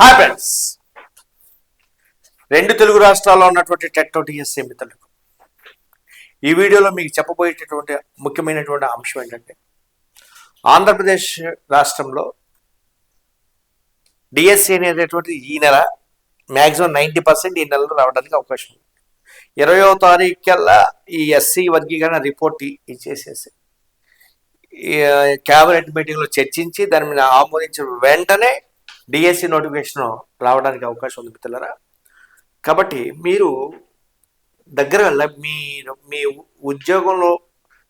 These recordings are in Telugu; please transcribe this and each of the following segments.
హాయ్ ఫ్రెండ్స్ రెండు తెలుగు రాష్ట్రాల్లో ఉన్నటువంటి టెట్ టీఎస్సీ మిత్రులకు. ఈ వీడియోలో మీకు చెప్పబోయేటటువంటి ముఖ్యమైనటువంటి అంశం ఏంటంటే ఆంధ్రప్రదేశ్ రాష్ట్రంలో డిఎస్సి అనేటటువంటి ఈ నెల మ్యాక్సిమం నైంటీ పర్సెంట్ ఈ నెలలో రావడానికి అవకాశం ఉంది. ఇరవయో తారీఖు కల్లా ఈ ఎస్సీ వర్గీకరణ రిపోర్ట్ ఇచ్చేసేసి క్యాబినెట్ మీటింగ్లో చర్చించి దాని మీద ఆమోదించిన వెంటనే డిఎస్సి నోటిఫికేషన్ రావడానికి అవకాశం ఉంది మిత్రులరా. కాబట్టి మీరు దగ్గర మీ మీరు మీ ఉద్యోగంలో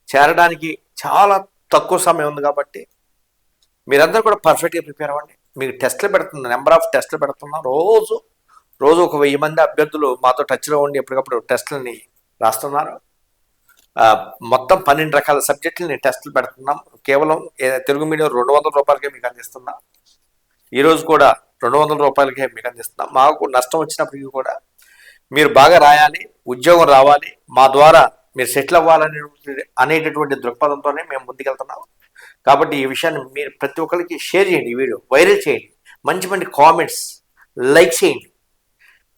చేరడానికి చాలా తక్కువ సమయం ఉంది కాబట్టి మీరందరూ కూడా పర్ఫెక్ట్గా ప్రిపేర్ అవ్వండి. మీకు టెస్ట్లు పెడుతున్నా నెంబర్ ఆఫ్ టెస్ట్లు పెడుతున్నాం రోజు రోజు ఒక వెయ్యి మంది అభ్యర్థులు మాతో టచ్లో ఉండి ఎప్పటికప్పుడు టెస్ట్లని రాస్తున్నారు. మొత్తం పన్నెండు రకాల సబ్జెక్టులని టెస్టులు పెడుతున్నాం. కేవలం తెలుగు మీడియం రెండు వందల రూపాయలకే మీకు అందిస్తున్నాం. ఈరోజు కూడా రెండు వందల రూపాయలకే మీకు అందిస్తున్నాం. మాకు నష్టం వచ్చినప్పటికీ కూడా మీరు బాగా రాయాలి ఉద్యోగం రావాలి మా ద్వారా మీరు సెటిల్ అవ్వాలనే అనేటటువంటి దృక్పథంతోనే మేము ముందుకెళ్తున్నాం. కాబట్టి ఈ విషయాన్ని మీరు ప్రతి ఒక్కరికి షేర్ చేయండి ఈ వీడియో వైరల్ చేయండి మంచి మంచి కామెంట్స్ లైక్ చేయండి.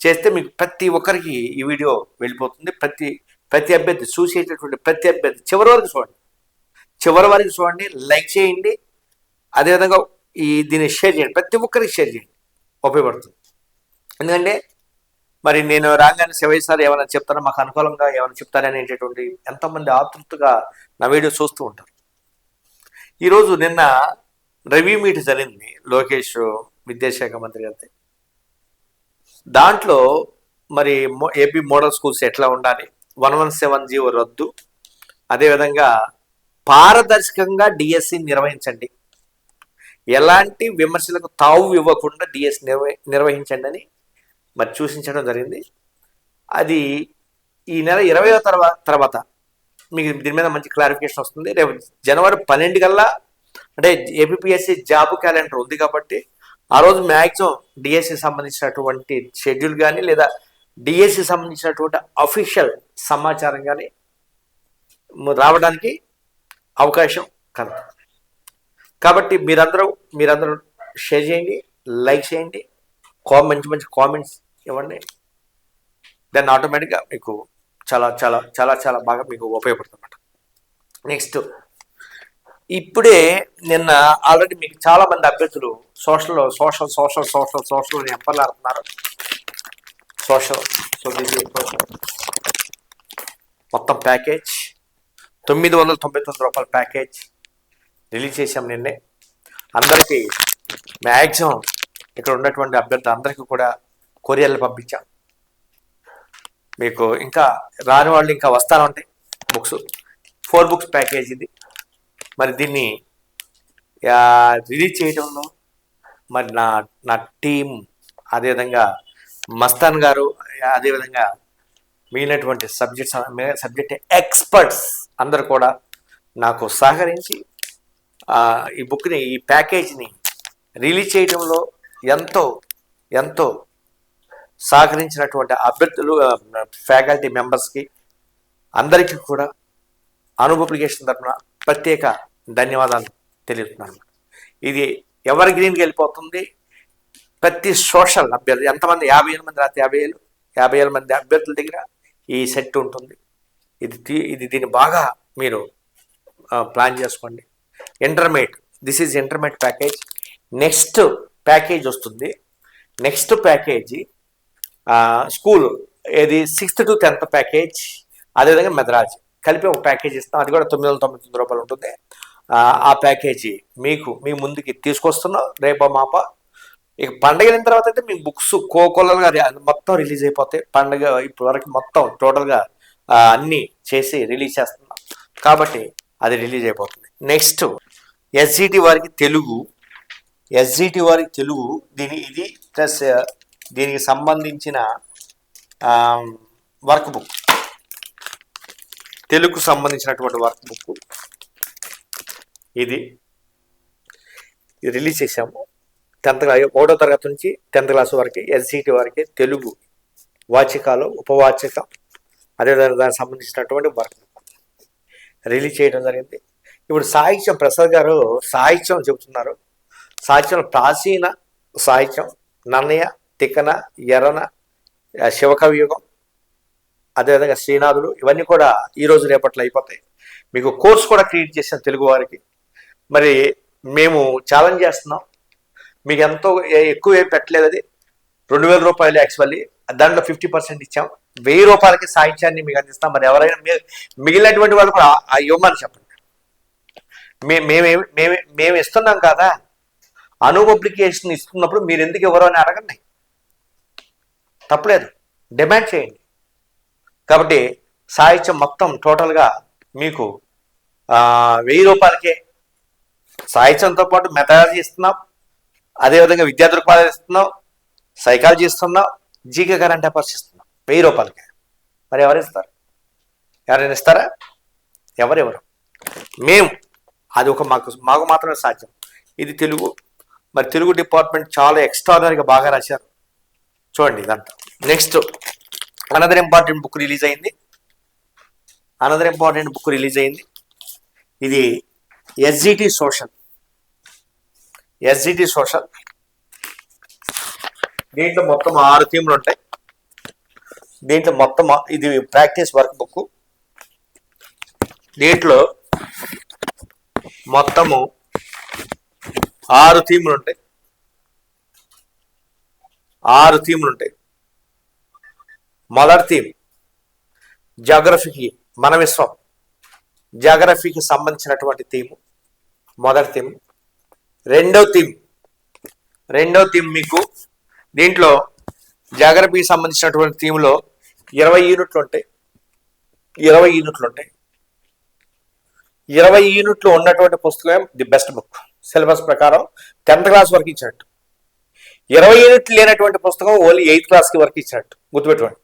చేస్తే మీకు ప్రతి ఒక్కరికి ఈ వీడియో వెళ్ళిపోతుంది. ప్రతి ప్రతి అభ్యర్థి చూసేటటువంటి ప్రతి అభ్యర్థి చివరి వరకు చూడండి. చివరి వరకు చూడండి లైక్ చేయండి. అదేవిధంగా ఈ దీన్ని షేర్ చేయండి ప్రతి ఒక్కరికి షేర్ చేయండి ఉపయోగపడుతుంది. ఎందుకంటే మరి నేను రాగానే శివయ్య సార్ ఏమైనా చెప్తారా? మాకు అనుకూలంగా ఏమైనా చెప్తారా అనేటటువంటి ఎంతోమంది ఆతృతగా నా వీడియో చూస్తూ ఉంటారు. ఈరోజు నిన్న రివ్యూ మీట్ జరిగింది లోకేష్ విద్యాశాఖ మంత్రి గారి దాంట్లో మరి మో- ఏపీ మోడల్ స్కూల్స్ ఎట్లా ఉండాలి? వన్ వన్ సెవెన్ జీవో రద్దు. అదేవిధంగా పారదర్శకంగా డిఎస్సి నిర్వహించండి. ఎలాంటి విమర్శలకు తావు ఇవ్వకుండా డిఎస్ నిర్వ నిర్వహించండి అని మరి సూచించడం జరిగింది. అది ఈ నెల ఇరవయో తర్వాత తర్వాత మీకు దీని మీద మంచి క్లారిఫికేషన్ వస్తుంది. రేపు జనవరి పన్నెండు కల్లా అంటే ఏపీఎస్సి జాబ్ క్యాలెండర్ ఉంది కాబట్టి ఆ రోజు మ్యాక్సిమం డిఎస్సి సంబంధించినటువంటి షెడ్యూల్ కానీ లేదా డిఎస్సి సంబంధించినటువంటి అఫీషియల్ సమాచారం కానీ రావడానికి అవకాశం కలుగుతుంది కాబట్టి మీరందరూ మీరందరూ షేర్ చేయండి లైక్ చేయండి కా మంచి మంచి కామెంట్స్ ఇవ్వండి. దాన్ని ఆటోమేటిక్గా మీకు చాలా చాలా చాలా చాలా బాగా మీకు ఉపయోగపడుతుందన్నమాట. నెక్స్ట్ ఇప్పుడే నిన్న ఆల్రెడీ మీకు చాలా మంది అభ్యర్థులు social social social social social అని ఎంపలాడుతున్నారు సోషల్ సో సోషల్ మొత్తం ప్యాకేజ్ తొమ్మిది వందల తొంభై తొమ్మిది రూపాయల ప్యాకేజ్ రిలీజ్ చేశాం నిన్నే. అందరికీ మ్యాక్సిమం ఇక్కడ ఉన్నటువంటి అభ్యర్థులు అందరికీ కూడా కొరియర్లు పంపించాం. మీకు ఇంకా రాని వాళ్ళు ఇంకా వస్తానే ఉంటాయి. బుక్స్ ఫోర్ బుక్స్ ప్యాకేజ్ ఇది. మరి దీన్ని రిలీజ్ చేయడంలో మరి నా నా టీం అదేవిధంగా మస్తాన్ గారు అదేవిధంగా మిగిలినటువంటి సబ్జెక్ట్స్ సబ్జెక్ట్ ఎక్స్పర్ట్స్ అందరు కూడా నాకు సహకరించి ఈ బుక్ని ఈ ప్యాకేజ్ని రిలీజ్ చేయడంలో ఎంతో ఎంతో సహకరించినటువంటి అభ్యర్థులు ఫ్యాకల్టీ మెంబర్స్కి అందరికీ కూడా అను అప్లికేషన్ తరఫున ప్రత్యేక ధన్యవాదాలు తెలుపుతున్నాను ఇది ఎవరి గ్రీన్కి వెళ్ళిపోతుంది? ప్రతి సోషల్ అభ్యర్థి ఎంతమంది? యాభై ఏళ్ళ మంది రాత్రి యాభై ఏళ్ళు యాభై ఏళ్ళ మంది అభ్యర్థుల దగ్గర ఈ సెట్ ఉంటుంది. ఇది ఇది దీన్ని బాగా మీరు ప్లాన్ చేసుకోండి. Intermediate this is intermediate package next package వస్తుంది. నెక్స్ట్ ప్యాకేజీ స్కూల్ ఏది? సిక్స్త్ టు టెన్త్ ప్యాకేజ్ అదేవిధంగా మెదరాజ్. కలిపి ఒక ప్యాకేజ్ ఇస్తాం. అది కూడా తొమ్మిది వందల తొంభై తొమ్మిది రూపాయలు ఉంటుంది. ఆ, ప్యాకేజీ మీకు మీ ముందుకి తీసుకొస్తున్నాం. రేపో మాప. ఇక పండగ అయిన తర్వాత అయితే మీ బుక్స్ కోకొల్లలుగా మొత్తం రిలీజ్ అయిపోతాయి. పండగ ఇప్పటి వరకు మొత్తం టోటల్గా అన్నీ చేసి రిలీజ్ చేస్తున్నాం. కాబట్టి అది రిలీజ్ అయిపోతుంది. నెక్స్ట్ ఎస్జిటి వారికి తెలుగు ఎస్జిటి వారికి తెలుగు దీని ఇది ప్లస్ దీనికి సంబంధించిన వర్క్ బుక్. తెలుగుకు సంబంధించినటువంటి వర్క్ బుక్. ఇది. ఇది రిలీజ్ చేశాము. టెన్త్ క్లాస్ ఒకటో తరగతి నుంచి టెన్త్ క్లాస్ వరకు ఎస్జిటి వరకు తెలుగు వాచికాలు ఉపవాచిక అదేవిధంగా దానికి సంబంధించినటువంటి వర్క్ బుక్. రిలీజ్ చేయడం జరిగింది. ఇప్పుడు సాహిత్యం ప్రసాద్ గారు సాహిత్యం చెబుతున్నారు. సాహిత్యం ప్రాచీన సాహిత్యం. నన్నయ్య తిక్కన ఎర్రన శివకవియుగం అదేవిధంగా శ్రీనాథుడు ఇవన్నీ కూడా ఈ రోజు రేపట్లో అయిపోతాయి. మీకు కోర్స్ కూడా క్రియేట్ చేసాం తెలుగు వారికి. మరి మేము ఛాలెంజ్ చేస్తున్నాం. మీకు ఎంతో ఎక్కువ ఏం పెట్టలేదు అది. రెండు వేల రూపాయలు యాక్చువల్లీ. దాంట్లో ఫిఫ్టీ పర్సెంట్ ఇచ్చాం. వెయ్యి రూపాయలకి సాహిత్యాన్ని మీకు అందిస్తాం. మరి ఎవరైనా మిగిలినటువంటి వాళ్ళు కూడా ఆ- ఇవ్వమని చెప్పండి. మేమే మేమే మేము ఇస్తున్నాం కదా. అను పబ్లికేషన్ ఇస్తున్నప్పుడు మీరు ఎందుకు ఎవరు అని అడగండి. తప్పలేదు. డిమాండ్ చేయండి. కాబట్టి సాహిత్యం మొత్తం టోటల్గా మీకు వెయ్యి రూపాయలకే. సాహిత్యంతో పాటు మెథడాలజీ ఇస్తున్నాం. అదేవిధంగా విద్యా దృక్పథాలు ఇస్తున్నాం. సైకాలజీ ఇస్తున్నాం. జీకే కరెంట్ అఫైర్స్ ఇస్తున్నాం. వెయ్యి రూపాయలకే. మరి ఎవరు ఇస్తారు? ఎవరైనా ఇస్తారా? ఎవరెవరు? మేము. అది ఒక మాకు మాకు మాత్రమే సాధ్యం. ఇది తెలుగు మరి తెలుగు డిపార్ట్మెంట్ చాలా ఎక్స్ట్రాడనరీగా బాగా రాశారు. చూడండి ఇదంతా. Next another important book release అయింది. అనదర్ ఇంపార్టెంట్ బుక్ రిలీజ్ అయింది. ఇది ఎస్జిటి సోషల్ ఎస్జిటి సోషల్ దీంట్లో మొత్తం ఆరు థీమ్లు ఉంటాయి. దీంట్లో మొత్తం ఇది ప్రాక్టీస్ వర్క్ బుక్ దీంట్లో మొత్తము ఆరు థీములు ఉంటాయి ఆరు థీములు ఉంటాయి మొదటి థీమ్ జాగ్రఫీకి మన విశ్వం జాగ్రఫీకి సంబంధించినటువంటి థీము మొదటి థీమ్. రెండో థీమ్ రెండో థీమ్ మీకు దీంట్లో జాగ్రఫీకి సంబంధించినటువంటి థీమ్లో ఇరవై యూనిట్లు ఉంటాయి ఇరవై యూనిట్లు ఉంటాయి ఇరవై యూనిట్లు ఉన్నటువంటి పుస్తకం ది బెస్ట్ బుక్. సిలబస్ ప్రకారం టెన్త్ క్లాస్ వరకు ఇచ్చినట్టు ఇరవై యూనిట్లు లేనటువంటి పుస్తకం ఓన్లీ ఎయిత్ క్లాస్కి వరకు ఇచ్చినట్టు గుర్తుపెట్టుకోండి.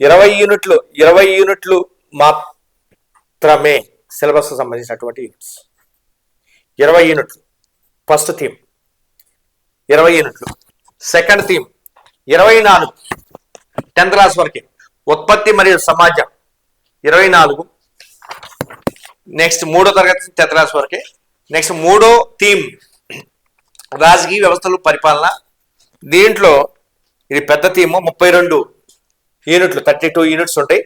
ఇరవై యూనిట్లు ఇరవై యూనిట్లు మాత్రమే సిలబస్ సంబంధించినటువంటి యూనిట్స్. ఇరవై యూనిట్లు ఫస్ట్ థీమ్. ఇరవై యూనిట్లు. Second theme. ఇరవై నాలుగు టెన్త్ క్లాస్ వరకు. ఉత్పత్తి మరియు సమాజం. ఇరవై నాలుగు నెక్స్ట్ మూడో తరగతి టెన్త్ వరకే. నెక్స్ట్ మూడో థీమ్ రాజకీయ వ్యవస్థలు పరిపాలన. దీంట్లో ఇది పెద్ద థీము ముప్పై రెండు యూనిట్లు థర్టీ టూ యూనిట్స్ ఉంటాయి.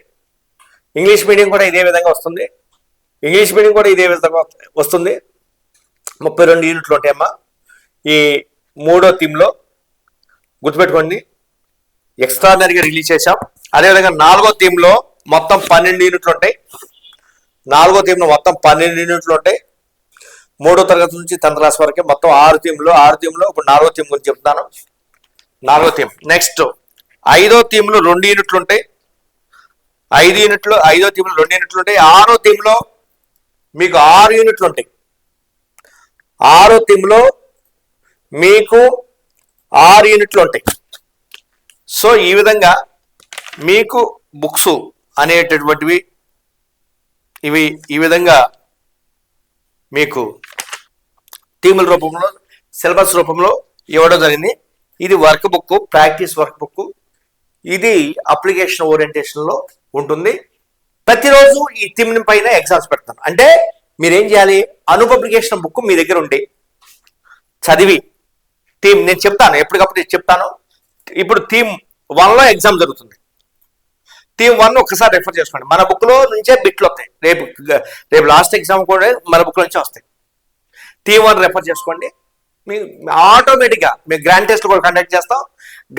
ఇంగ్లీష్ మీడియం కూడా ఇదే విధంగా వస్తుంది. ఇంగ్లీష్ మీడియం కూడా ఇదే విధంగా వస్తుంది. ముప్పై రెండు యూనిట్లు ఉంటాయమ్మా. ఈ మూడో థీమ్లో గుర్తుపెట్టుకోండి. ఎక్స్ట్రాడినరీగా రిలీజ్ చేశాం. అదేవిధంగా నాలుగో థీమ్లో మొత్తం పన్నెండు యూనిట్లు ఉంటాయి. నాలుగో థీమ్లో మొత్తం పన్నెండు యూనిట్లు ఉంటాయి. మూడో తరగతి నుంచి తన క్లాస్ వరకే మొత్తం ఆరు థీమ్లు ఆరు థీమ్లో ఇప్పుడు నాలుగో థీమ్ గురించి చెప్తాను. నాలుగో థీమ్ నెక్స్ట్ ఐదో థీమ్లో రెండు యూనిట్లు ఉంటాయి. ఐదు యూనిట్లు ఐదో థీమ్లో రెండు యూనిట్లు ఉంటాయి. ఆరో థీమ్లో మీకు ఆరు యూనిట్లు ఉంటాయి. ఆరో థీమ్లో మీకు ఆరు యూనిట్లు ఉంటాయి. సో ఈ విధంగా మీకు బుక్స్ అనేటటువంటివి ఇవి ఈ విధంగా మీకు టీముల రూపంలో సిలబస్ రూపంలో ఇవ్వడం జరిగింది. ఇది work book practice work book ఇది అప్లికేషన్ ఓరియంటేషన్లో ఉంటుంది. ప్రతిరోజు ఈ థీమ్ పైన ఎగ్జామ్స్ పెడతాను. అంటే మీరేం చేయాలి? అనుపబ్లికేషన్ బుక్ మీ దగ్గర ఉండి చదివి థీమ్ నేను చెప్తాను ఎప్పటికప్పుడు చెప్తాను. ఇప్పుడు థీమ్ వన్లో ఎగ్జామ్ జరుగుతుంది. థీమ్ వన్ ఒకసారి రెఫర్ చేసుకోండి. మన బుక్లో నుంచే బిట్లు వస్తాయి. రేపు రేపు లాస్ట్ ఎగ్జామ్ కూడా మన బుక్ నుంచే వస్తాయి. థీమ్ వన్ రెఫర్ చేసుకోండి. మీ ఆటోమేటిక్గా మేము గ్రాండ్ టెస్ట్ కూడా కండక్ట్ చేస్తాం.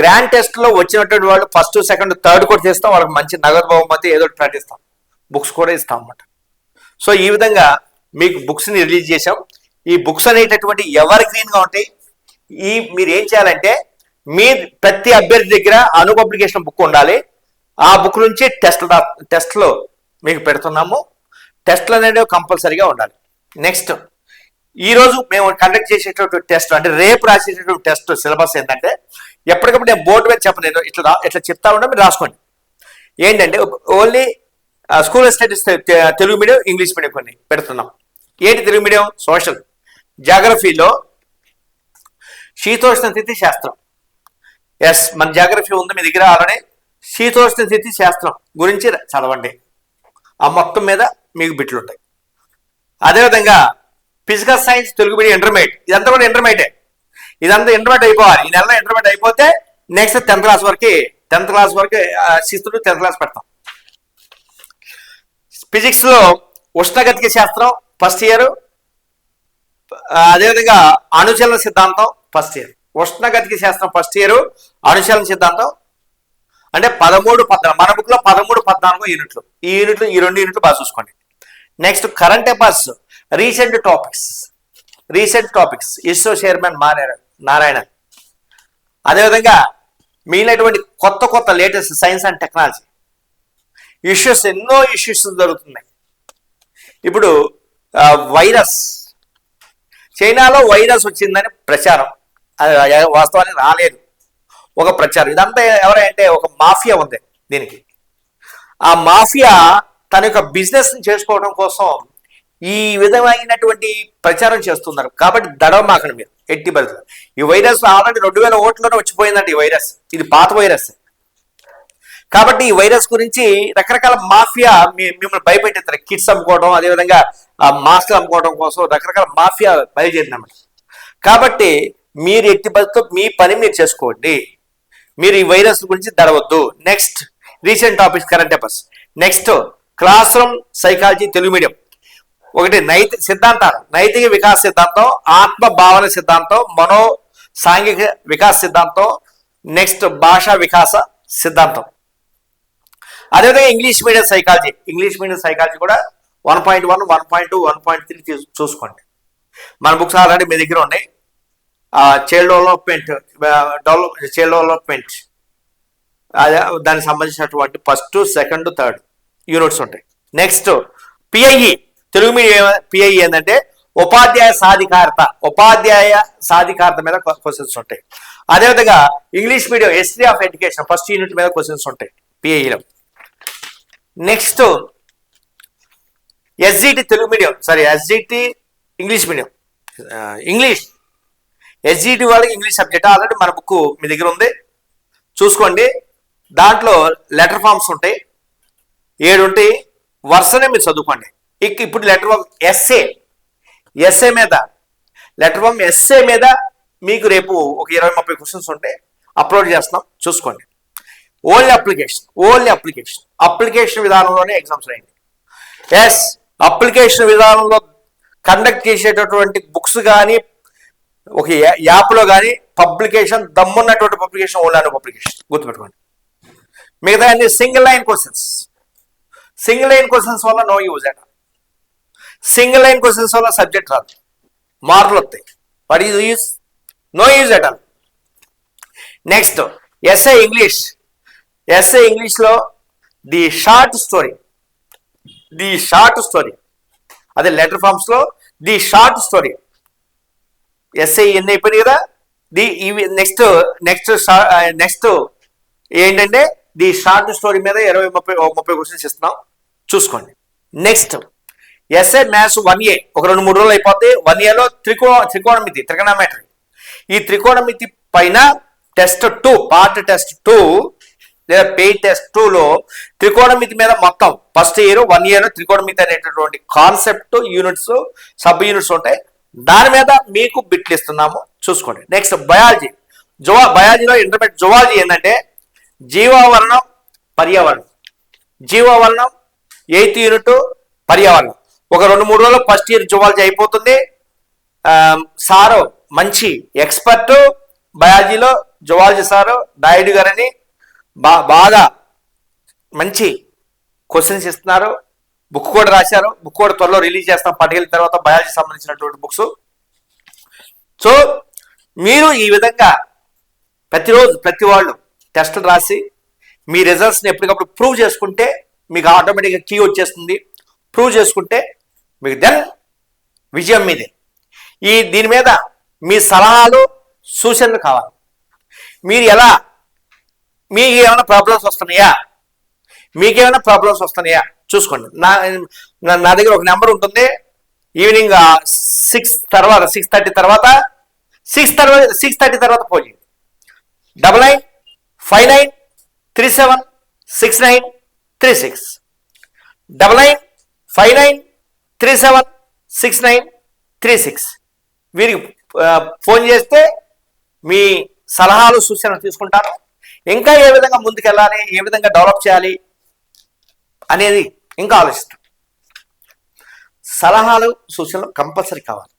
గ్రాండ్ టెస్ట్లో వచ్చినటువంటి వాళ్ళు ఫస్ట్ సెకండ్ థర్డ్ కూడా చేస్తాం. వాళ్ళకి మంచి నగదు బహుమతి ఏదో ఒకటి ప్రకటిస్తాం. బుక్స్ కూడా ఇస్తాం అన్నమాట. సో ఈ విధంగా మీకు బుక్స్ని రిలీజ్ చేసాం ఈ బుక్స్ అనేటటువంటి ఎవర్ గ్రీన్గా ఉంటాయి? ఈ మీరు ఏం చేయాలంటే మీ ప్రతి అభ్యర్థి దగ్గర అను పబ్లికేషన్ బుక్ ఉండాలి. ఆ బుక్ నుంచి టెస్ట్ టెస్ట్లో మీకు పెడుతున్నాము. టెస్ట్లు అనేవి కంపల్సరీగా ఉండాలి. నెక్స్ట్ ఈరోజు మేము కండక్ట్ చేసేటటువంటి టెస్ట్ అంటే రేపు రాసేటటువంటి టెస్ట్ సిలబస్ ఏంటంటే ఎప్పటికప్పుడు నేను బోర్డు మీద చెప్పను నేను ఇట్లా ఇట్లా చెప్తా ఉన్నా మీరు రాసుకోండి. ఏంటంటే only school studies Telugu medium English medium కొన్ని పెడుతున్నాం. ఏంటి తెలుగు మీడియం సోషల్ జాగ్రఫీలో శీతోష్ణ స్థితి శాస్త్రం. ఎస్ మన జాగ్రఫీ ఉంది మీ దగ్గర ఆల్రెడీ శీతోష్ణ స్థితి శాస్త్రం గురించి చదవండి. ఆ మొత్తం మీద మీకు బిట్లు ఉంటాయి అదేవిధంగా physical science Telugu medium intermediate ఇదంతా కూడా ఇంటర్మీడియటే. ఇదంతా ఇంటర్మీడియట్ అయిపోవాలి. ఈ నెలలో ఇంటర్మీడియట్ అయిపోతే నెక్స్ట్ టెన్త్ క్లాస్ వరకు టెన్త్ క్లాస్ వరకు శిస్తుడు టెన్త్ క్లాస్ పెడతాం. ఫిజిక్స్లో ఉష్ణగతిక శాస్త్రం ఫస్ట్ ఇయర్ అదేవిధంగా అణుచలన సిద్ధాంతం ఫస్ట్ ఇయర్. ఉష్ణగతిక శాస్త్రం ఫస్ట్ ఇయర్ అణుచలన సిద్ధాంతం అంటే పదమూడు పద్నాలుగు మన బుక్లో పదమూడు పద్నాలుగు యూనిట్లు. ఈ యూనిట్లు ఈ రెండు యూనిట్లు బాగా చూసుకోండి. Next current affairs recent topics recent topics ISRO chairman మారారు నారాయణన్ అదేవిధంగా మిగిలినటువంటి కొత్త కొత్త latest science and technology issues ఎన్నో ఇష్యూస్ జరుగుతున్నాయి. ఇప్పుడు వైరస్ చైనాలో వైరస్ వచ్చిందని ప్రచారం. అది వాస్తవానికి రాలేదు. ఒక ప్రచారం. ఇదంతా ఎవరంటే ఒక మాఫియా ఉంది దీనికి. ఆ మాఫియా తన యొక్క బిజినెస్ చేసుకోవడం కోసం ఈ విధమైనటువంటి ప్రచారం చేస్తున్నారు. కాబట్టి దడవమాకండి మీరు ఎట్టి పరిస్థితుల్లో. ఈ వైరస్ ఆల్రెడీ రెండు వేల ఓట్లోనే వచ్చిపోయిందండి ఈ వైరస్. ఇది పాత వైరస్. కాబట్టి ఈ వైరస్ గురించి రకరకాల మాఫియా మిమ్మల్ని భయపెట్టేస్తారు. కిట్స్ అమ్ముకోవడం అదేవిధంగా మాస్క్లు అమ్ముకోవడం కోసం రకరకాల మాఫియా బయలుదేరిందన్నమాట. కాబట్టి మీరు ఎట్టి పరిస్థితుల్లో మీ పని మీరు చేసుకోండి. మీరు ఈ వైరస్ గురించి దడవద్దు next recent topics current affairs next class room psychology Telugu medium ఒకటి నైతి సిద్ధాంతాలు. నైతిక వికాస సిద్ధాంతం ఆత్మ భావన సిద్ధాంతం మనో సాంఘిక వికాస సిద్ధాంతం. నెక్స్ట్ భాషా వికాస సిద్ధాంతం. అదేవిధంగా English medium psychology English medium psychology కూడా one point one one point two one point three చూసుకోండి. మన బుక్స్ ఆల్రెడీ మీ దగ్గర ఉన్నాయి. Child development develop child development. అదే దానికి సంబంధించినటువంటి ఫస్ట్ సెకండ్ థర్డ్ యూనిట్స్ ఉంటాయి. Next PIE Telugu medium PIE ఏంటంటే ఉపాధ్యాయ సాధికారత ఉపాధ్యాయ సాధికారత మీద క్వశ్చన్స్ ఉంటాయి. అదేవిధంగా English medium history of education first unit మీద క్వశ్చన్స్ ఉంటాయి పిఐఈలో next SGT Telugu medium sorry SGT English medium. English SGT వాళ్ళకి ఇంగ్లీష్ సబ్జెక్ట్ ఆల్రెడీ మన బుక్ మీ దగ్గర ఉంది. చూసుకోండి. దాంట్లో లెటర్ ఫామ్స్ ఉంటాయి. ఏడు ఉంటాయి. వరుసనే మీరు చదువుకోండి. ఇక ఇప్పుడు లెటర్ ఫామ్ ఎస్ఏ ఎస్ఏ మీద లెటర్ ఫామ్ ఎస్ఏ మీద మీకు రేపు ఒక ఇరవై ముప్పై క్వశ్చన్స్ ఉంటాయి. అప్లోడ్ చేస్తున్నాం. చూసుకోండి. Only application only application application విధానంలోనే ఎగ్జామ్స్ రాయండి. ఎస్ అప్లికేషన్ విధానంలో కండక్ట్ చేసేటటువంటి బుక్స్ కానీ ఒక యాప్లో కానీ పబ్లికేషన్ దమ్మున్నటువంటి పబ్లికేషన్ ఓన్లైన్ పబ్లికేషన్. గుర్తుపెట్టుకోండి. మిగతా అన్ని single line questions. Single line questions వల్ల నో యూజ్ అట. సింగిల్ లైన్ క్వశ్చన్స్ వల్ల సబ్జెక్ట్ రాదు. మార్కులు వస్తాయి. What is use no use అట. నెక్స్ట్ ఎస్ఏ ఇంగ్లీష్ ఎస్ఏ ఇంగ్లీష్లో the short story. The short story. అదే లెటర్ ఫామ్స్లో ది షార్ట్ స్టోరీ. ఎస్ఐ ఎన్ని అయిపోయినాయి కదా. ది ఇవి నెక్స్ట్ నెక్స్ట్ నెక్స్ట్ ఏంటంటే ది షార్ట్ స్టోరీ మీద ఇరవై ముప్పై ముప్పై క్వశ్చన్స్ ఇస్తున్నాం. చూసుకోండి. Next SI maths one A ఒక రెండు మూడు రోజులు అయిపోతే వన్ ఏలో త్రికో త్రికోణమితి త్రికోణమెట్రీ. ఈ త్రికోణమితి పైన test two part test two లేదా పే టెస్ట్ టూలో త్రికోణమితి మీద మొత్తం ఫస్ట్ ఇయర్ వన్ ఇయర్ త్రికోణమితి అనేటటువంటి కాన్సెప్ట్ యూనిట్స్ సబ్ యూనిట్స్ ఉంటాయి. దాని మీద మీకు బిట్లు ఇస్తున్నాము. చూసుకోండి. Next biology. జువా బయాలజీలో ఇంటర్మీడియట్ జువాలజీ ఏంటంటే జీవావరణం పర్యావరణం. జీవావరణం ఎయిత్ యూనిట్ పర్యావరణం. ఒక రెండు మూడు రోజులు ఫస్ట్ ఇయర్ జువాలజీ అయిపోతుంది. సారు మంచి ఎక్స్పర్ట్ బయాలజీలో జువాలజీ సారు నాయుడు గారని బా బాగా మంచి క్వశ్చన్స్ ఇస్తున్నారు. బుక్ కూడా రాశారు. బుక్ కూడా త్వరలో రిలీజ్ చేస్తాం. పట్టుకెళ్ళిన తర్వాత బయాలజీ సంబంధించినటువంటి బుక్స్. సో మీరు ఈ విధంగా ప్రతిరోజు ప్రతి వాళ్ళు టెస్టులు రాసి మీ రిజల్ట్స్ని ఎప్పటికప్పుడు ప్రూవ్ చేసుకుంటే మీకు ఆటోమేటిక్గా కీ వచ్చేస్తుంది. ప్రూవ్ చేసుకుంటే మీకు దెన్ విజయం మీదే. ఈ దీని మీద మీ సలహాలు సూచనలు కావాలి. మీరు ఎలా మీకు ఏమైనా ప్రాబ్లమ్స్ వస్తున్నాయా? మీకేమైనా ప్రాబ్లమ్స్ వస్తున్నాయా? చూసుకోండి. నా నా- దగ్గర ఒక నెంబర్ ఉంటుంది. ఈవినింగ్ సిక్స్ తర్వాత సిక్స్ థర్టీ తర్వాత సిక్స్ తర్వాత సిక్స్ థర్టీ తర్వాత ఫోన్ చేయండి. Double nine five nine three seven six nine three six double nine five nine three seven six nine three six వీరికి ఫోన్ చేస్తే మీ సలహాలు సూచనలు తీసుకుంటాను. ఇంకా ఏ విధంగా ముందుకెళ్ళాలి ఏ విధంగా డెవలప్ చేయాలి అనేది ఇంకా ఆలోచిస్తాం. సలహాలు సూచనలు కంపల్సరీ కావాలి.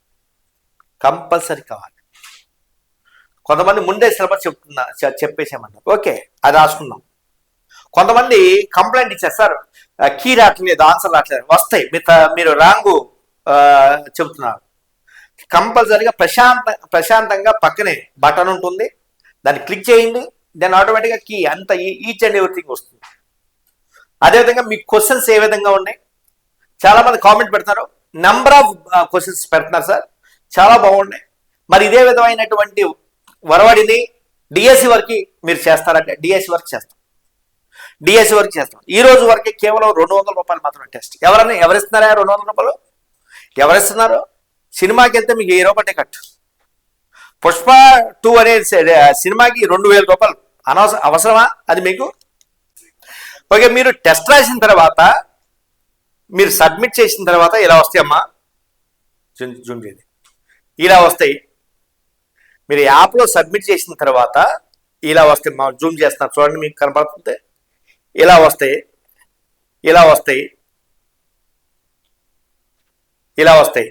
కంపల్సరీ కావాలి. కొంతమంది ముందే సిలబస్ చెప్తున్నా చెప్పేసామన్నారు ఓకే అది రాసుకుందాం. కొంతమంది కంప్లైంట్ ఇచ్చారు. సార్ కీ రావట్లేదు ఆన్సర్ రావట్లేదు. వస్తాయి. మీరు త- మీరు రాంగు చెబుతున్నారు. కంపల్సరీగా ప్రశాంత ప్రశాంతంగా పక్కనే బటన్ ఉంటుంది. దాన్ని క్లిక్ చేయండి. దాన్ని ఆటోమేటిక్గా కీ అంత ఈచ్ అండ్ ఎవ్రీథింగ్ వస్తుంది. అదేవిధంగా మీ క్వశ్చన్స్ ఏ విధంగా ఉన్నాయి? చాలా మంది కామెంట్ పెడతారు. నెంబర్ ఆఫ్ క్వశ్చన్స్ పెడుతున్నారు సార్. చాలా బాగున్నాయి. మరి ఇదే విధమైనటువంటి వరవడిని డిఎస్సి వరకు మీరు చేస్తారంటే డిఎస్సి వర్క్ చేస్తాం. డిఎస్సి వర్క్ చేస్తాం. ఈ రోజు వరకే కేవలం రెండు వందల రూపాయలు మాత్రమే టెస్ట్ ఎవరన్నా ఎవరిస్తున్నారా రెండు వందల రూపాయలు? ఎవరిస్తున్నారు? సినిమాకి వెళ్తే మీకు ఏ రూపాయలు టికెట్ పుష్ప టూ అనే సినిమాకి రెండు వేల రూపాయలు. అనవసరం అవసరమా? అది మీకు? ఓకే మీరు టెస్ట్ రాసిన తర్వాత మీరు సబ్మిట్ చేసిన తర్వాత ఇలా వస్తాయమ్మా జూమ్ జూమ్ చేయండి. ఇలా వస్తాయి. మీరు యాప్లో సబ్మిట్ చేసిన తర్వాత ఇలా వస్తాయి. మా జూమ్ చేస్తున్నారు. చూడండి మీకు కనపడుతుంది ఇలా వస్తాయి. ఇలా వస్తాయి. ఇలా వస్తాయి.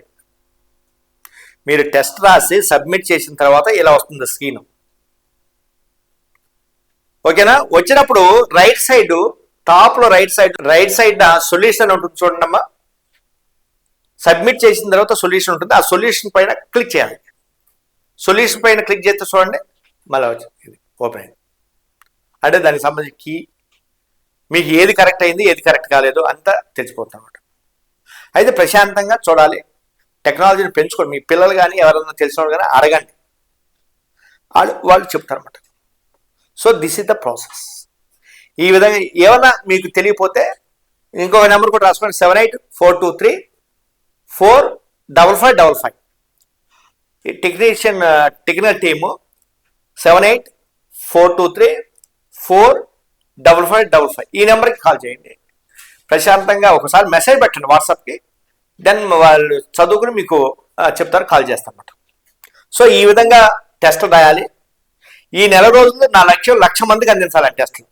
మీరు టెస్ట్ రాసి సబ్మిట్ చేసిన తర్వాత ఇలా వస్తుంది స్క్రీన్. ఓకేనా? వచ్చినప్పుడు రైట్ సైడ్ టాప్లో right side right side solution ఉంటుంది చూడండి అమ్మా సబ్మిట్ చేసిన తర్వాత సొల్యూషన్ ఉంటుంది. ఆ సొల్యూషన్ పైన క్లిక్ చేయాలి. సొల్యూషన్ పైన క్లిక్ చేస్తే చూడండి. మళ్ళీ ఇది ఓపెన్ అయింది. అంటే దానికి సంబంధించి కీ మీకు ఏది కరెక్ట్ అయింది ఏది కరెక్ట్ కాలేదు అంతా తెలిసిపోతుంది అనమాట అయితే ప్రశాంతంగా చూడాలి. టెక్నాలజీని పెంచుకోండి. మీ పిల్లలు కానీ ఎవరైనా తెలిసిన వాళ్ళు కానీ అడగండి. వాళ్ళు వాళ్ళు చెప్తారన్నమాట. So this is the process ఈ విధంగా ఏమన్నా మీకు తెలియపోతే ఇంకొక నెంబర్ కూడా రాసుకోండి. Seven eight four two three four double five double five. ఈ technician technical team seven eight four two three four double five double five. ఈ నెంబర్కి కాల్ చేయండి. ప్రశాంతంగా ఒకసారి మెసేజ్ పెట్టండి వాట్సాప్కి. దెన్ వాళ్ళు చదువుకుని మీకు చెప్తారు కాల్ చేస్తారన్నమాట. సో ఈ విధంగా టెస్ట్ రాయాలి. ఈ నెల రోజులు నా లక్ష్యం లక్ష మందికి అందించాలి టెస్ట్లు.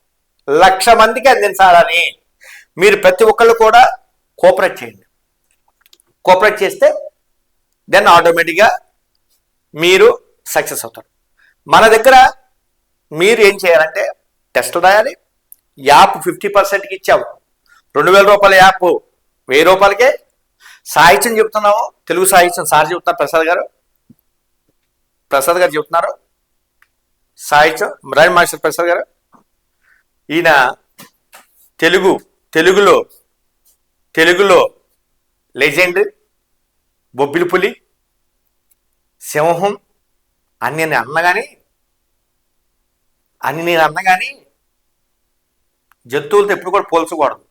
లక్ష మందికి అందించాలని మీరు ప్రతి ఒక్కళ్ళు కూడా కోఆపరేట్ చేయండి. కోఆపరేట్ చేస్తే దెన్ ఆటోమేటిక్గా మీరు సక్సెస్ అవుతారు. మన దగ్గర మీరు ఏం చేయాలంటే టెస్ట్ రాయాలి. యాప్ ఫిఫ్టీ పర్సెంట్కి ఇచ్చాము. రెండు వేల రూపాయల యాప్ వెయ్యి రూపాయలకే. సాహిత్యం చెప్తున్నాము. తెలుగు సాహిత్యం సార్ చెప్తున్నారు ప్రసాద్ గారు. ప్రసాద్ గారు చెప్తున్నారు. సాహిత్యం రాయల్ మాస్టర్ ప్రసాద్ గారు. ఈయన తెలుగు తెలుగులో తెలుగులో లెజెండ్ బొబ్బిలి పులి సింహం అన్ని నేను అన్నగాని అన్ని నేను అన్నగాని జంతువులతో ఎప్పుడు కూడా పోల్చకూడదు.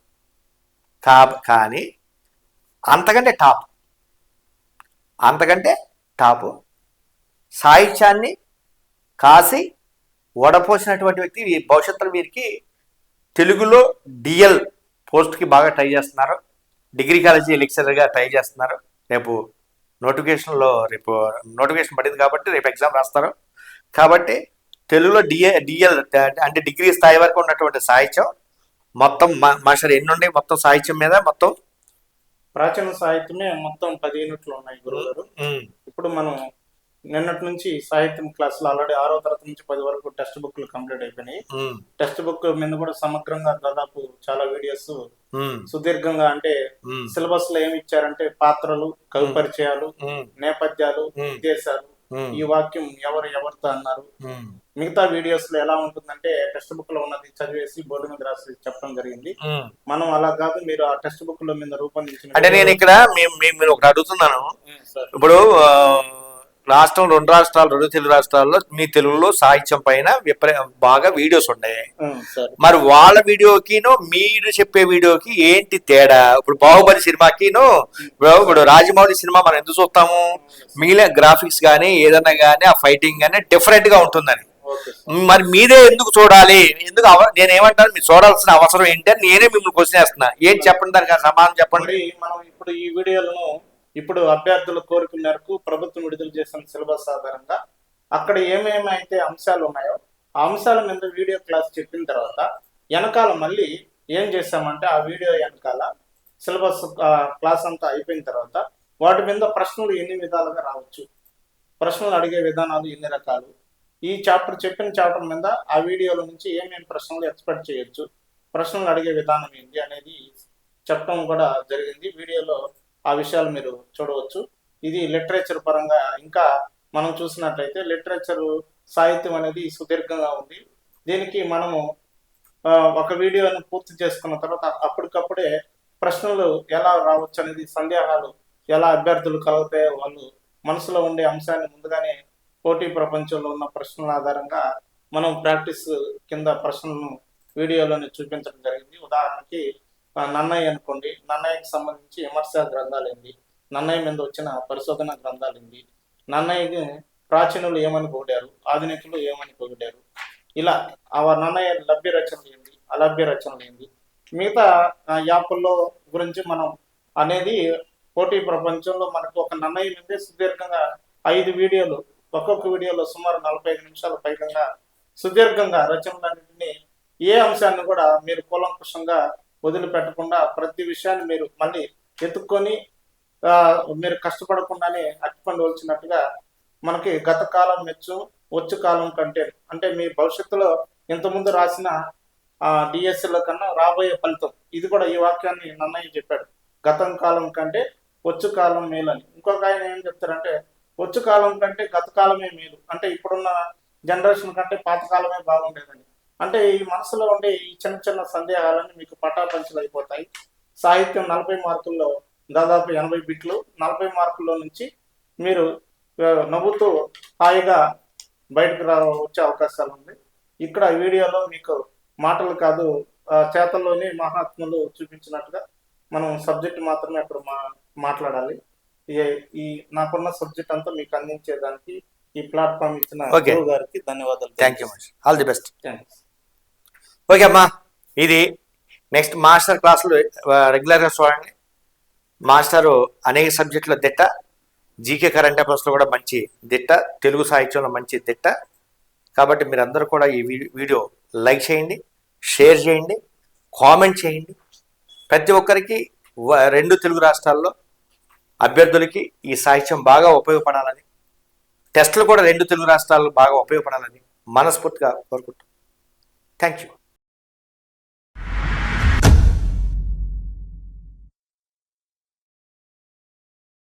కా కానీ అంతకంటే టాప్ అంతకంటే టాపు సాహిత్యాన్ని కాసి వడపోసినటువంటి వ్యక్తి భవిష్యత్తులో వీరికి తెలుగులో డిఎల్ పోస్ట్కి బాగా ట్రై చేస్తున్నారు. డిగ్రీ కాలేజీ లెక్చరర్గా ట్రై చేస్తున్నారు. రేపు నోటిఫికేషన్లో రేపు నోటిఫికేషన్ పడింది కాబట్టి రేపు ఎగ్జామ్ రాస్తారు. కాబట్టి తెలుగులో డిఏ డిఎల్ అంటే డిగ్రీ స్థాయి వరకు ఉన్నటువంటి సాహిత్యం మొత్తం మా- మాస్టర్ ఎన్ని ఉన్నాయి మొత్తం సాహిత్యం మీద మొత్తం ప్రాచీన సాహిత్యమే మొత్తం పది యూనిట్లు ఉన్నాయి గురువు ఇప్పుడు మనం నిన్నటి నుంచి సాహిత్యం క్లాసులు ఆల్రెడీ ఆరో తరగతి నుంచి పది వరకు టెక్స్ట్ బుక్లు కంప్లీట్ అయిపోయినాయి. టెక్స్ట్ బుక్ మీద కూడా సమగ్రంగా దాదాపు చాలా వీడియోస్ సుదీర్ఘంగా అంటే సిలబస్లో ఏమి ఇచ్చారంటే పాత్రలు కవి పరిచయాలు నేపథ్యాలు. ఉద్దేశాలు ఈ వాక్యం ఎవరు ఎవరితో అన్నారు? మిగతా వీడియోస్లో ఎలా ఉంటుందంటే టెక్స్ట్ బుక్లో ఉన్నది చదివేసి బోర్డు మీద రాసి చెప్పడం జరిగింది. మనం అలా కాదు మీరు ఆ టెక్స్ట్ బుక్లో మీద రూపొందించిన అంటే నేను ఇక్కడ మీరు ఒకటి అడుగుతున్నాను. ఇప్పుడు రాష్ట్రం రెండు రాష్ట్రాలు రెండు తెలుగు రాష్ట్రాల్లో మీ తెలుగులో సాహిత్యం పైన విపరీ బాగా వీడియోస్ ఉన్నాయి. మరి వాళ్ళ వీడియోకిను మీరు చెప్పే వీడియోకి ఏంటి తేడా? ఇప్పుడు బాహుబలి సినిమాకిను ఇప్పుడు రాజమౌళి సినిమా మనం ఎందుకు చూస్తాము? మిగిలిన గ్రాఫిక్స్ కానీ ఏదన్నా కానీ ఆ ఫైటింగ్ కానీ డిఫరెంట్గా ఉంటుందని మరి మీదే ఎందుకు చూడాలి? ఎందుకు నేను ఏమంటాను మీరు చూడాల్సిన అవసరం ఏంటి అని నేనే మిమ్మల్ని క్వశ్చన్ వేస్తున్నా ఏంటి చెప్పండి దానికి? సమాధానం చెప్పండి. మరి మనం ఇప్పుడు ఈ వీడియోలను ఇప్పుడు అభ్యర్థుల కోరిక మేరకు ప్రభుత్వం విడుదల చేసిన సిలబస్ ఆధారంగా అక్కడ ఏమేమి అయితే అంశాలు ఉన్నాయో ఆ అంశాల మీద వీడియో క్లాస్ చెప్పిన తర్వాత వెనకాల మళ్ళీ ఏం చేస్తామంటే ఆ వీడియో వెనకాల సిలబస్ క్లాస్ అంతా అయిపోయిన తర్వాత వాటి మీద ప్రశ్నలు ఎన్ని విధాలుగా రావచ్చు ప్రశ్నలు అడిగే విధానాలు ఎన్ని రకాలు ఈ చాప్టర్ చెప్పిన చాప్టర్ మీద ఆ వీడియోల నుంచి ఏమేమి ప్రశ్నలు ఎక్స్పెక్ట్ చేయొచ్చు ప్రశ్నలు అడిగే విధానం ఏంటి అనేది చెప్పడం కూడా జరిగింది. వీడియోలో ఆ విషయాలు మీరు చూడవచ్చు. ఇది లిటరేచర్ పరంగా ఇంకా మనం చూసినట్లయితే లిటరేచర్ సాహిత్యం అనేది సుదీర్ఘంగా ఉంది. దీనికి మనము ఒక వీడియోను పూర్తి చేసుకున్న తర్వాత అప్పటికప్పుడే ప్రశ్నలు ఎలా రావచ్చు అనేది సందేహాలు ఎలా అభ్యర్థులు కలుగుతాయో వాళ్ళు మనసులో ఉండే అంశాన్ని ముందుగానే పోటీ ప్రపంచంలో ఉన్న ప్రశ్నల ఆధారంగా మనం ప్రాక్టీస్ కింద ప్రశ్నలను వీడియోలోనే చూపించడం జరిగింది. ఉదాహరణకి నన్నయ్య అనుకోండి. నన్నయ్యకి సంబంధించి విమర్శ గ్రంథాలు ఏంటి నన్నయ్య మీద వచ్చిన పరిశోధన గ్రంథాలు ఏంటి నన్నయ్యకి ప్రాచీనులు ఏమని పొగిడారు? ఆధునికులు ఏమని పొగిడారు? ఇలా ఆ నన్నయ్య లభ్య రచనలు ఏంటి అలభ్య రచనలు ఏంటి మిగతా ఆ, యాప్ల్లో గురించి మనం అనేది పోటీ ప్రపంచంలో మనకు ఒక నన్నయ్య మీదే సుదీర్ఘంగా ఐదు వీడియోలు ఒక్కొక్క వీడియోలో సుమారు నలభై ఐదు నిమిషాల పైగా సుదీర్ఘంగా రచనలన్నింటినీ ఏ అంశాన్ని కూడా మీరు కూలంకుషంగా వదిలిపెట్టకుండా ప్రతి విషయాన్ని మీరు మళ్ళీ ఎత్తుక్కొని మీరు కష్టపడకుండానే అట్టిపండు వచ్చినట్టుగా మనకి గత కాలం మెచ్చు వచ్చు కాలం కంటే అంటే మీ భవిష్యత్తులో ఇంతకుముందు రాసిన డిఎస్ఎల్ కన్నా రాబోయే ఫలితం. ఇది కూడా ఈ వాక్యాన్ని నన్నయ్య చెప్పాడు. గతం కాలం కంటే వచ్చు కాలం మేలు అని ఇంకొక ఆయన ఏం చెప్తారంటే వచ్చు కాలం కంటే గత కాలమే మేలు. అంటే ఇప్పుడున్న జనరేషన్ కంటే పాతకాలమే బాగుండేదని. అంటే ఈ మనసులో ఉండే ఈ చిన్న చిన్న సందేహాలన్నీ మీకు పటాపంచలు అయిపోతాయి. సాహిత్యం నలభై మార్కుల్లో దాదాపు ఎనభై బిట్లు నలభై మార్కుల్లో నుంచి మీరు నవ్వుతూ హాయిగా బయటకు రా వచ్చే అవకాశాలు ఉంది. ఇక్కడ ఈ వీడియోలో మీకు మాటలు కాదు చేతల్లోని మహాత్ములు చూపించినట్టుగా మనం సబ్జెక్ట్ మాత్రమే అక్కడ మా మాట్లాడాలి. ఈ- నాకున్న సబ్జెక్ట్ అంతా మీకు అందించేదానికి ఈ ప్లాట్ఫామ్ ఇచ్చిన గారికి ధన్యవాదాలు. Thank you all the best thanks okay అమ్మా. ఇది నెక్స్ట్ మాస్టర్ క్లాసులు రెగ్యులర్గా చూడండి. మాస్టరు అనేక సబ్జెక్టులో దిట్ట జీకే కరెంట్ అఫైర్స్లో కూడా మంచి దిట్ట తెలుగు సాహిత్యంలో మంచి దిట్ట. కాబట్టి మీరందరూ కూడా ఈ వీడియో లైక్ చేయండి షేర్ చేయండి కామెంట్ చేయండి. ప్రతి ఒక్కరికి వ- రెండు తెలుగు రాష్ట్రాల్లో అభ్యర్థులకి ఈ సాహిత్యం బాగా ఉపయోగపడాలని టెస్టులు కూడా రెండు తెలుగు రాష్ట్రాల్లో బాగా ఉపయోగపడాలని మనస్ఫూర్తిగా కోరుకుంటాం థ్యాంక్ యూ